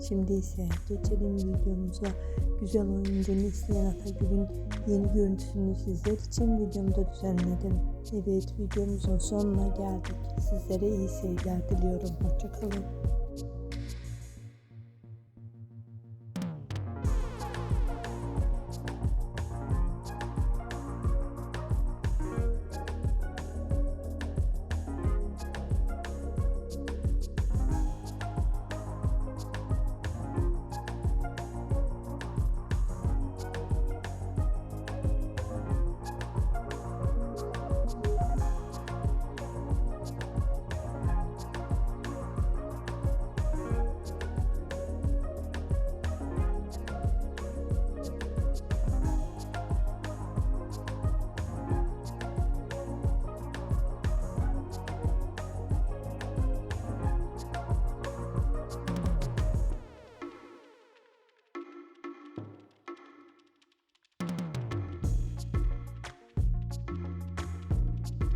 Şimdi ise geçelim videomuza. Güzel oyuncu Neslihan Atagül'ün yeni görüntüsünü sizler için videomda düzenledim. Evet videomuzun sonuna geldik. Sizlere iyi seyirler diliyorum. Hoşçakalın.